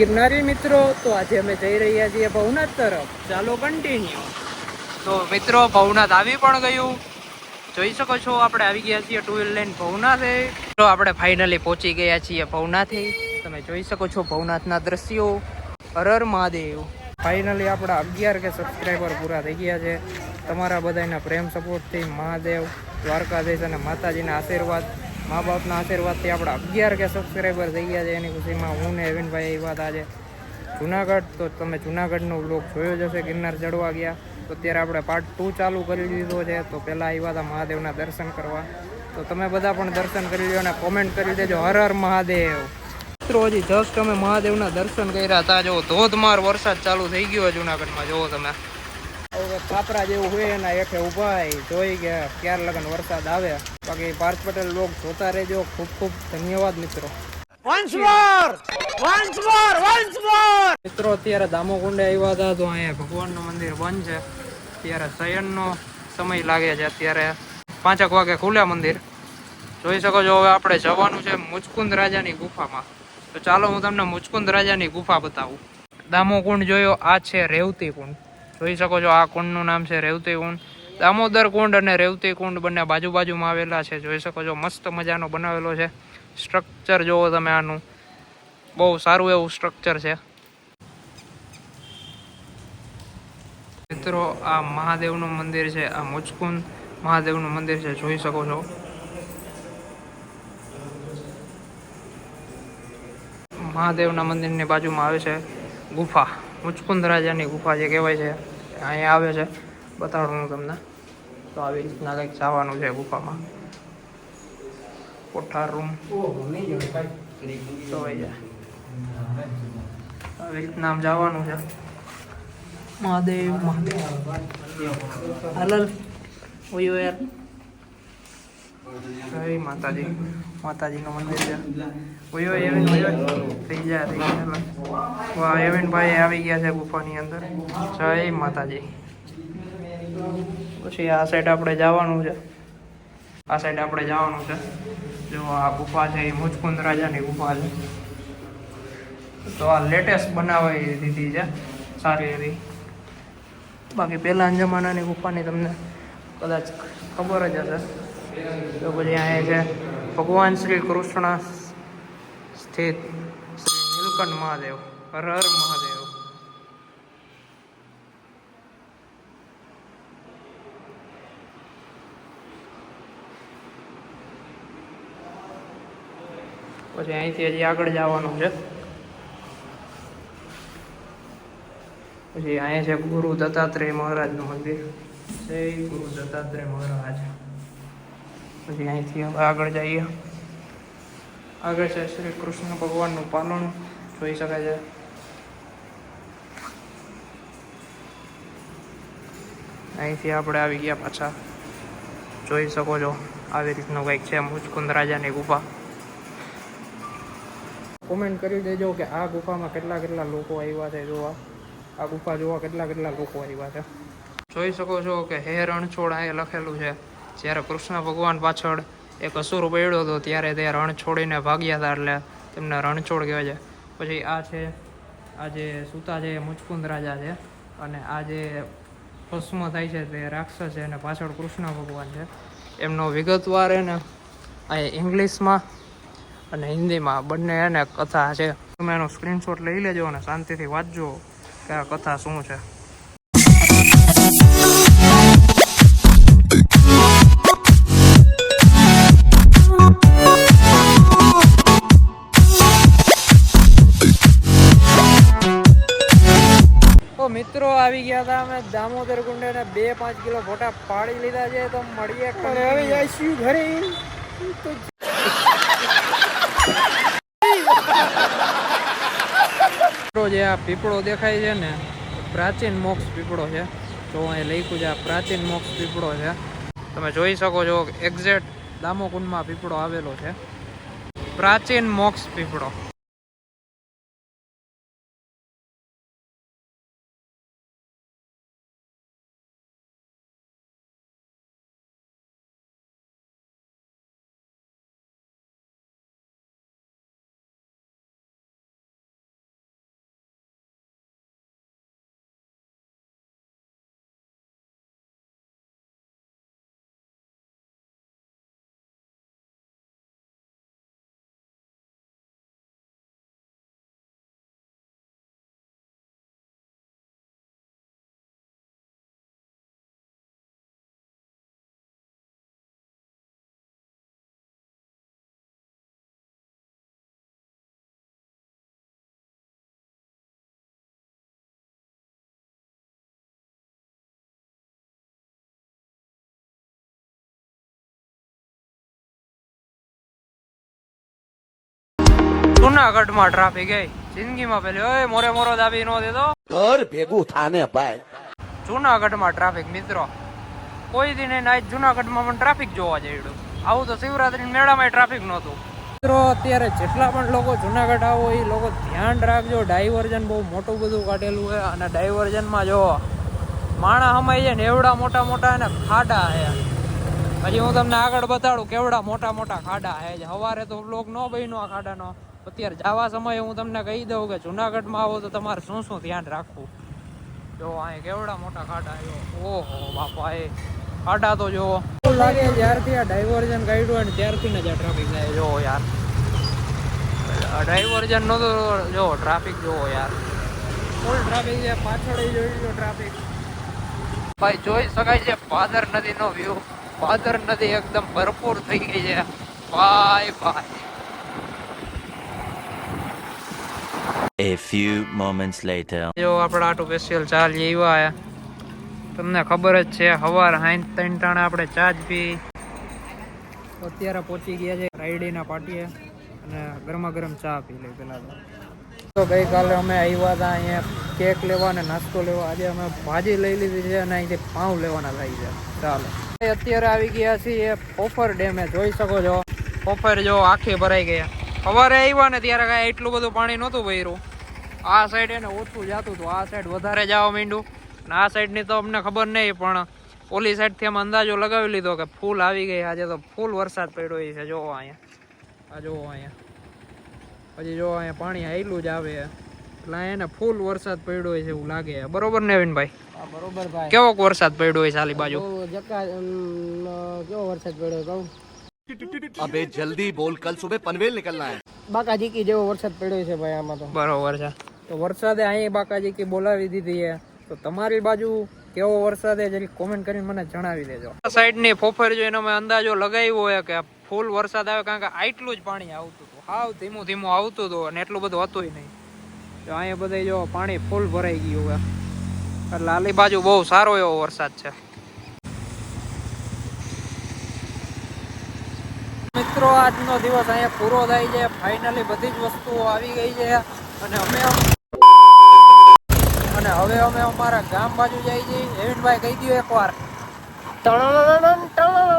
ગિરનારી મિત્રો, તો આજે અમે જઈ રહ્યા છીએ ભવનાથ તરફ. ચાલો કન્ટિન્યુ તો મિત્રો, ભવનાથ આવી પણ ગયું. જોઈ શકો છો, આપણે આવી ગયા છીએ ટુ વ્હીલ લઈને ભવનાથે. તો આપણે ફાઇનલી પહોંચી ગયા છીએ ભવનાથે. તમે જોઈ શકો છો ભવનાથના દ્રશ્યો. હરર મહાદેવ. ફાઇનલી આપણા અગિયાર કે સબસ્ક્રાઈબર પૂરા થઈ ગયા છે. તમારા બધાના પ્રેમ સપોર્ટથી મહાદેવ, દ્વારકાધીશ અને માતાજીના આશીર્વાદ. મા બાપના આશીર્વાદથી આપણા અગિયાર કે સબસ્ક્રાઈબર થઈ ગયા છે. એની ખુશીમાં હું ને એવિનભાઈ એ વાત આજે જુનાગઢ. તો તમે જુનાગઢનો વ્લોગ જોયો જ હશે. ગિરનાર ચડવા ગયા. તો અત્યારે આપણે પાર્ટ ટુ ચાલુ કરી દીધો છે. તો પહેલાં આવ્યા હતા મહાદેવના દર્શન કરવા. તો તમે બધા પણ દર્શન કરી લો અને કોમેન્ટ કરી દેજો. હર હર મહાદેવ. મિત્રો, હજી જસ્ટ અમે મહાદેવના દર્શન કર્યા હતા. જો ધોધમાર વરસાદ ચાલુ થઈ ગયો જુનાગઢમાં. જોવો તમે. હવે છાપરા જેવું હોય એના એઠે ઉભાય જોઈ ગયા. ક્યારે લગન વરસાદ આવે. બાકી પાર્થ પટેલ લોક જોતા રહેજો. ખૂબ ખૂબ ધન્યવાદ મિત્રો. મિત્રો અત્યારે દામોકુંડે આવ્યા હતા તો અહીંયા ભગવાનનું મંદિર બંધ છે. અત્યારે શયનનો સમય લાગે છે. અત્યારે પાંચેક વાગે ખુલે મંદિર. જોઈ શકો છો હવે આપણે જવાનું છે મુચકુંદ રાજાની ગુફામાં. તો ચાલો હું તમને મુચકુંદ રાજાની ગુફા બતાવું. દામોકુંડ જોયો આ છે રેવતી કુંડ. જોઈ શકો છો આ કુંડનું નામ છે રેવતી કુંડ. દામોદર કુંડ અને રેવતી કુંડ બંને બાજુ બાજુમાં આવેલા છે. જોઈ શકો છો, મસ્ત મજાનો બનાવેલો છે. સ્ટ્રક્ચર જોવો તમે આનું. બહુ સારું એવું સ્ટ્રક્ચર છે. મિત્રો, આ મહાદેવનું મંદિર છે, આ મુચકુંદ મહાદેવનું મંદિર છે. જોઈ શકો છો. મહાદેવના મંદિરની બાજુમાં આવે છે ગુફા. મુચકુંદ રાજાની ગુફા જે કહેવાય છે, અહીંયા આવે છે. બતાડું હું તમને. તો આવી રીતના કંઈક જવાનું છે ગુફામાં. કોઠાર રૂમ તો આવી રીતના આમ જવાનું છે. મહાદેવ મહાદેવ. ઓયો યાર. જય માતાજી. માતાજીનું મંદિર છે. ઓયો એવિન ઓયો થઈ જાય થઈ જાય. વાહ એવિન આવી ગયા છે ગુફાની અંદર. જય માતાજી. પછી આ સાઈડ આપણે જવાનું છે. આ સાઈડ આપણે જવાનું છે. જો આ ગુફા છે, એ મુચકુંદ રાજાની ગુફા છે. તો આ લેટેસ્ટ બનાવાઈ દીધી છે, સારી એવી. બાકી પહેલાં જમાનાની ગુફાની તમને કદાચ ખબર જ હશે. તો પછી અહીંયા છે, ભગવાન શ્રી કૃષ્ણ સ્થિત શ્રી નીલકંઠ મહાદેવ, હર હર મહાદેવ. પછી અહીંથી હજી આગળ જવાનું છે. પછી અહીંયા છે ગુરુ દત્તાત્રેય મહારાજનું મંદિર. છે ગુરુ દત્તાત્રેય મહારાજ. પછી અહીંથી આગળ જઈએ. આગળ છે શ્રી કૃષ્ણ ભગવાનનું પાલન, જોઈ શકાય છે. અહીંથી આપણે આવી ગયા પાછા. જોઈ શકો છો, આવી રીતનું કંઈક છે મુચકુંદ રાજાની ગુફા. કોમેન્ટ કરી દેજો કે આ ગુફામાં કેટલા કેટલા લોકો આવ્યા છે જોવા આ ગુફા જોવા કેટલા કેટલા લોકો આવ્યા છે. જોઈ શકો છો કે હે રણછોડ એ લખેલું છે. જ્યારે કૃષ્ણ ભગવાન પાછળ એક અસુર પડ્યો હતો, ત્યારે તે રણ છોડીને ભાગ્યા હતા, એટલે તેમને રણછોડ કહેવાય છે. પછી આ છે, આ જે સુતા છે મુચકુંદ રાજા છે, અને આ જે ભસ્મ થાય છે તે રાક્ષસ છે, અને પાછળ કૃષ્ણ ભગવાન છે. એમનો વિગતવાર એને આ ઇંગ્લિશમાં અને હિન્દીમાં બંને એને કથા છે. તમે એનો સ્ક્રીનશોટ લઈ લેજો અને શાંતિથી વાંચજો કે આ કથા શું છે. તો મિત્રો આવી ગયા હતા અમે દામોદર કુંડે ને બે પાંચ કિલો ફોટા પાડી લીધા છે. તો મળીએ હવે આવીશું ઘરે. પીપળો જે આ પીપળો દેખાય છે ને, પ્રાચીન મોક્ષ પીપળો છે. તો અહીં લખ્યું છે, આ પ્રાચીન મોક્ષ પીપળો છે. તમે જોઈ શકો છો એક્ઝેક્ટ દામોકુંડમાં પીપળો આવેલો છે. પ્રાચીન મોક્ષ પીપળો. જુનાગઢમાં ટ્રાફિક એ જિંદગીમાં પેલી ઓય મોરે મોરો દાબી નો દેતો ઘર ભેગું થાને ભાઈ. જુનાગઢમાં ટ્રાફિક મિત્રો. કોઈ દિને આજ જુનાગઢમાં પણ ટ્રાફિક જોવા જઈડું. આવું તો શિવરાત્રી મેળામાં ટ્રાફિક નહોતું. મિત્રો અત્યારે જેટલા પણ લોકો જુનાગઢ આવો એ લોકો ધ્યાન રાખજો. ડાયવર્જન બહુ મોટું બધું કાઢેલું છે. અને ડાયવર્ઝનમાં જો માણા હમાય છે ને એવડા મોટા મોટા અને ખાડા છે. હજી હું તમને આગળ બતાડું કેવડા મોટા મોટા ખાડા છે. સવારે તો બ્લોક ન બન્યો આ ખાડાનો. અત્યારે જવા સમયે હું તમને કહી દઉં કે જુનાગઢમાં આવો તો તમારે શું શું ધ્યાન રાખવું? જો અહીં કેવડા મોટા ખાડા આવ્યો. ઓહો બાપા એ ખાડા તો જો. એવું લાગે જ્યારથી આ ડાયવર્જન કાઢ્યું હોય ને ત્યારથી ને જ ટ્રાફિક થાય જોવો યાર. ડાયવર્જન નો તો જો ટ્રાફિક જોવો યાર. ફૂલ ટ્રાફિક છે પાછળ જોઈ લો ટ્રાફિક ભાઈ જોઈ શકાય છે પાદર નદી નો વ્યૂ પાદર નદી એકદમ ભરપૂર થઈ ગઈ છે. ભાઈ ભાઈ. Few moments later. જો આપણા આટું સ્પેશિયલ ચા લઈ આવ્યા તમને ખબર જ છે, હવાર હાઈન ત્રણ ટાણે આપણે ચા જ પી અત્યારે પહોંચી ગયા છે રાયડીના પાટીએ અને ગરમા ગરમ ચા પી લઈ પેલા તો. ગઈકાલે અમે આવ્યા હતા અહીંયા કેક લેવા અને નાસ્તો લેવા. આજે અમે ભાજી લઈ લીધી છે અને અહીંથી પાઉં લેવાના થઈ છે ચાલો. અત્યારે આવી ગયા છીએ પોફર ડેમે જોઈ શકો છો. પોફર જો આખી ભરાઈ ગયા. સવારે આવ્યા ને ત્યારે કાંઈ એટલું બધું પાણી નહોતું ભર્યું. આ સાઈડ એને ઓછું જતું હતું. આ સાઈડ વધારે જવા માંડ્યું. અને આ સાઈડની તો અમને ખબર નહીં પણ ઓલી સાઈડથી અમે અંદાજો લગાવી લીધો કે ફૂલ આવી ગઈ. આજે તો ફૂલ વરસાદ પડ્યો છે. જોવો અહીંયા. આ જોવો અહીંયા. પછી જોવો અહીંયા પાણી આવેલું જ આવે. એટલે એને ફૂલ વરસાદ પડ્યો છે એવું લાગે. બરોબર ને અવિનભાઈ બરોબર ભાઈ. કેવો વરસાદ પડ્યો હોય સાલી બાજુ? જકા કેવો વરસાદ પડ્યો કહું? અબે જલ્દી બોલ કલ સુબહ પનવેલ નીકળના હે. બાકાજી કી જેવો વરસાદ પડ્યો છે ભાઈ આમાં તો. બરોબર છે. તો વરસાદે અહીં બાકાજી કે બોલાવી દીધી છે. તો તમારી બાજુ કેવો વરસાદ જરી કોમેન્ટ કરીને મને જણાવી દેજો. સાઈડની ફોફર જોઈને અમે અંદાજો લગાવ્યો હોય કે ફૂલ વરસાદ આવે કારણ કે આટલું જ પાણી આવતું હતું. હાવ ધીમું ધીમું આવતું હતું અને એટલું બધું હતું નહીં. તો અહીંયા બધે જો પાણી ફૂલ ભરાઈ ગયું હોય આલી બાજુ બહુ સારો એવો વરસાદ છે. મિત્રો, આજનો દિવસ અહીંયા પૂરો થાય છે. ફાઇનલી બધી જ વસ્તુઓ આવી ગઈ છે. અને અમે હવે અમે અમારા ગામ બાજુ જઈ છીએ એવિનભાઈ કહી દો એકવાર ટણ.